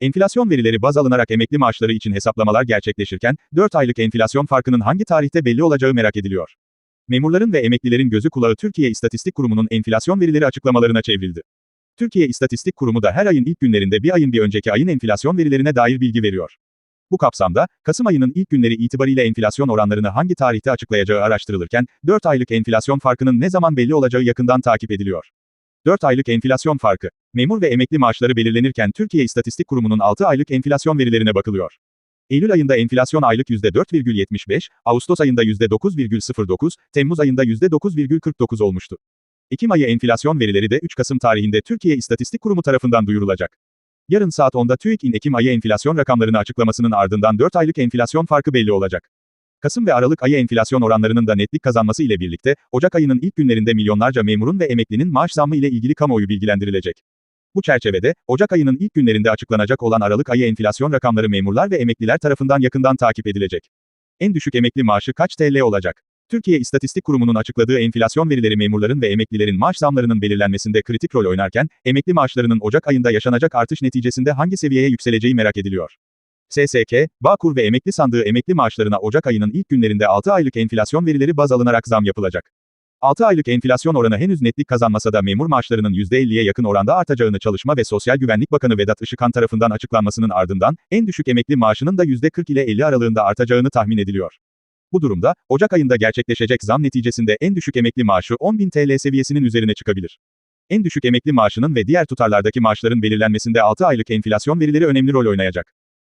Enflasyon verileri baz alınarak emekli maaşları için hesaplamalar gerçekleşirken, 4 aylık enflasyon farkının hangi tarihte belli olacağı merak ediliyor. Memurların ve emeklilerin gözü kulağı Türkiye İstatistik Kurumu'nun enflasyon verileri açıklamalarına çevrildi. Türkiye İstatistik Kurumu da her ayın ilk günlerinde bir ayın bir önceki ayın enflasyon verilerine dair bilgi veriyor. Bu kapsamda, Kasım ayının ilk günleri itibariyle enflasyon oranlarını hangi tarihte açıklayacağı araştırılırken, 4 aylık enflasyon farkının ne zaman belli olacağı yakından takip ediliyor. 4 aylık enflasyon farkı. Memur ve emekli maaşları belirlenirken Türkiye İstatistik Kurumu'nun 6 aylık enflasyon verilerine bakılıyor. Eylül ayında enflasyon aylık %4,75, Ağustos ayında %9,09, Temmuz ayında %9,49 olmuştu. Ekim ayı enflasyon verileri de 3 Kasım tarihinde Türkiye İstatistik Kurumu tarafından duyurulacak. Yarın saat 10'da TÜİK'in Ekim ayı enflasyon rakamlarını açıklamasının ardından 4 aylık enflasyon farkı belli olacak. Kasım ve Aralık ayı enflasyon oranlarının da netlik kazanması ile birlikte, Ocak ayının ilk günlerinde milyonlarca memurun ve emeklinin maaş zammı ile ilgili kamuoyu bilgilendirilecek. Bu çerçevede, Ocak ayının ilk günlerinde açıklanacak olan Aralık ayı enflasyon rakamları memurlar ve emekliler tarafından yakından takip edilecek. En düşük emekli maaşı kaç TL olacak? Türkiye İstatistik Kurumu'nun açıkladığı enflasyon verileri memurların ve emeklilerin maaş zamlarının belirlenmesinde kritik rol oynarken, emekli maaşlarının Ocak ayında yaşanacak artış neticesinde hangi seviyeye yükseleceği merak ediliyor. SSK, Bağkur ve emekli sandığı emekli maaşlarına Ocak ayının ilk günlerinde 6 aylık enflasyon verileri baz alınarak zam yapılacak. 6 aylık enflasyon oranı henüz netlik kazanmasa da memur maaşlarının %50'ye yakın oranda artacağını Çalışma ve Sosyal Güvenlik Bakanı Vedat Işıkhan tarafından açıklanmasının ardından, en düşük emekli maaşının da %40 ile 50 aralığında artacağını tahmin ediliyor. Bu durumda, Ocak ayında gerçekleşecek zam neticesinde en düşük emekli maaşı 10.000 TL seviyesinin üzerine çıkabilir. En düşük emekli maaşının ve diğer tutarlardaki maaşların belirlenmesinde 6 aylık enflasyon verileri önemli rol oynayacak.